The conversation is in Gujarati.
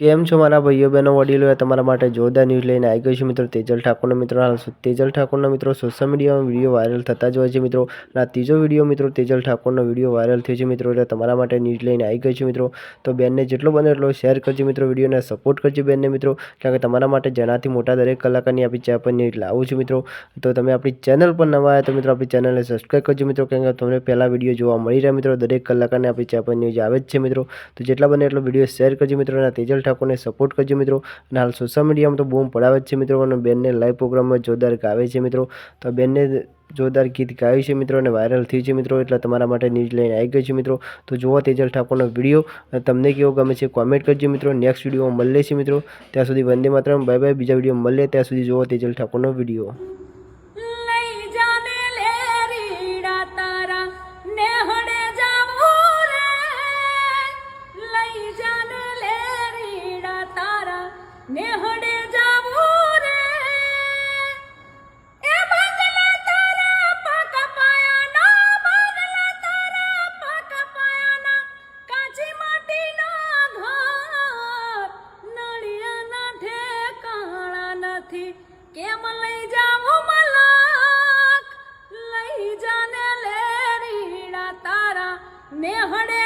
કેમ છો મારા ભાઈઓ બહેનો વડીલો તમારા માટે જોરદાર ન્યૂઝ લઈને આવી ગયો છું મિત્રો. તેજલ ઠાકોરનો મિત્રો હાલ તેજલ ઠાકોરના મિત્રો સોશિયલ મીડિયામાં વીડિયો વાયરલ થતા જ હોય છે મિત્રો. આ ત્રીજો વીડિયો મિત્રો તેજલ ઠાકોરનો વીડિયો વાયરલ થયો છે મિત્રો. એટલે તમારા માટે ન્યૂઝ લઈને આવી ગઈ છું મિત્રો. તો બેનને જેટલો બને એટલો શેર કરજો મિત્રો વિડીયોને સપોર્ટ કરજો બેનને મિત્રો. કારણ કે તમારા માટે જણાથી મોટા દરેક કલાકારની આપણી ચેનલ પર ન્યૂઝ લાવું છું મિત્રો. તો તમે આપણી ચેનલ પર નવા આવ્યા તો મિત્રો આપણી ચેનલને સબસ્ક્રાઈબ કરજો મિત્રો. કારણ કે તમને પહેલા વીડિયો જોવા મળી રહ્યા મિત્રો. દરેક કલાકારને આપણી ચેનલ પર ન્યૂઝ આવે જ છે મિત્રો. તો જેટલા બને એટલો વીડિયો શેર કરજો મિત્રો. અને તેજલ ઠાકોરને સપોર્ટ કરજો મિત્રો. અને હાલ સોશિયલ મીડિયામાં તો બૂમ પડાવે છે મિત્રો. અને બેનને લાઈવ પ્રોગ્રામમાં જોરદાર ગાવે છે મિત્રો. તો બેનને જોરદાર ગીત ગાયું છે મિત્રો અને વાયરલ થયું છે મિત્રો. એટલે તમારા માટે ન્યૂઝ લઈને આવી ગઈ છે મિત્રો. તો જુઓ તેજલ ઠાકોરનો વીડિયો તમને કેવો ગમે છે કોમેન્ટ કરજો મિત્રો. નેક્સ્ટ વિડીયોમાં મળીએ છીએ મિત્રો. ત્યાં સુધી વંદે માત્ર બાય બાય બીજા વીડિયો મળીએ. ત્યાં સુધી જુઓ તેજલ ઠાકોરનો વીડિયો નેહડે જાવું રે. નથી. કેમ લઈ જાવું મલક? લઈ જાને લેરીડા તારા. નેહડે